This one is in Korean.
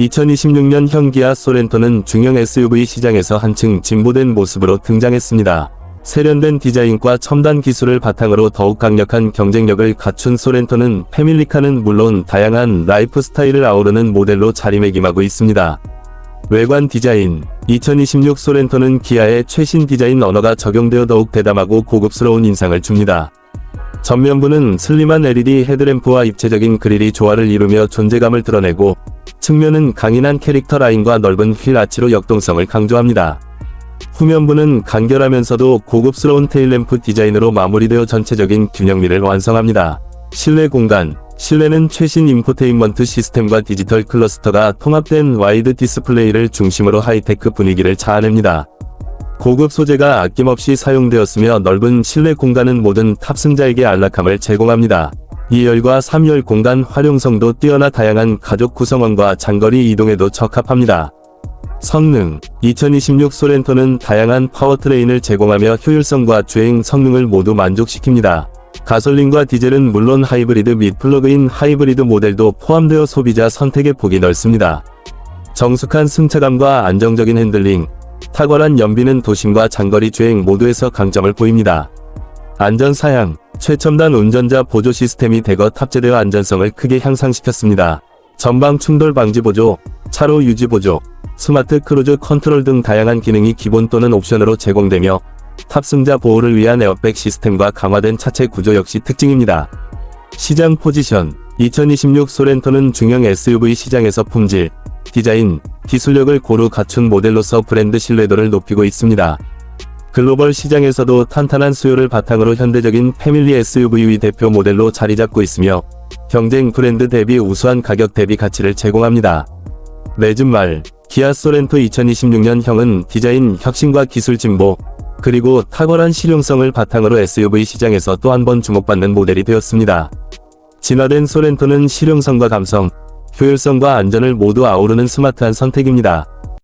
2026년 형 기아 소렌토는 중형 SUV 시장에서 한층 진보된 모습으로 등장했습니다. 세련된 디자인과 첨단 기술을 바탕으로 더욱 강력한 경쟁력을 갖춘 소렌토는 패밀리카는 물론 다양한 라이프 스타일을 아우르는 모델로 자리매김하고 있습니다. 외관 디자인 2026 소렌토는 기아의 최신 디자인 언어가 적용되어 더욱 대담하고 고급스러운 인상을 줍니다. 전면부는 슬림한 LED 헤드램프와 입체적인 그릴이 조화를 이루며 존재감을 드러내고 측면은 강인한 캐릭터 라인과 넓은 휠 아치로 역동성을 강조합니다. 후면부는 간결하면서도 고급스러운 테일램프 디자인으로 마무리되어 전체적인 균형미를 완성합니다. 실내 공간 실내는 최신 인포테인먼트 시스템과 디지털 클러스터가 통합된 와이드 디스플레이를 중심으로 하이테크 분위기를 자아냅니다. 고급 소재가 아낌없이 사용되었으며 넓은 실내 공간은 모든 탑승자에게 안락함을 제공합니다. 2열과 3열 공간 활용성도 뛰어나 다양한 가족 구성원과 장거리 이동에도 적합합니다. 성능 2026 소렌토는 다양한 파워트레인을 제공하며 효율성과 주행 성능을 모두 만족시킵니다. 가솔린과 디젤은 물론 하이브리드 및 플러그인 하이브리드 모델도 포함되어 소비자 선택의 폭이 넓습니다. 정숙한 승차감과 안정적인 핸들링, 탁월한 연비는 도심과 장거리 주행 모두에서 강점을 보입니다. 안전 사양, 최첨단 운전자 보조 시스템이 대거 탑재되어 안전성을 크게 향상시켰습니다. 전방 충돌 방지 보조, 차로 유지 보조, 스마트 크루즈 컨트롤 등 다양한 기능이 기본 또는 옵션으로 제공되며 탑승자 보호를 위한 에어백 시스템과 강화된 차체 구조 역시 특징입니다. 시장 포지션 2026 소렌토는 중형 SUV 시장에서 품질, 디자인, 기술력을 고루 갖춘 모델로서 브랜드 신뢰도를 높이고 있습니다. 글로벌 시장에서도 탄탄한 수요를 바탕으로 현대적인 패밀리 SUV 대표 모델로 자리 잡고 있으며 경쟁 브랜드 대비 우수한 가격 대비 가치를 제공합니다. 내집 말 기아 소렌토 2026년형은 디자인 혁신과 기술 진보, 그리고 탁월한 실용성을 바탕으로 SUV 시장에서 또 한 번 주목받는 모델이 되었습니다. 진화된 소렌토는 실용성과 감성, 효율성과 안전을 모두 아우르는 스마트한 선택입니다.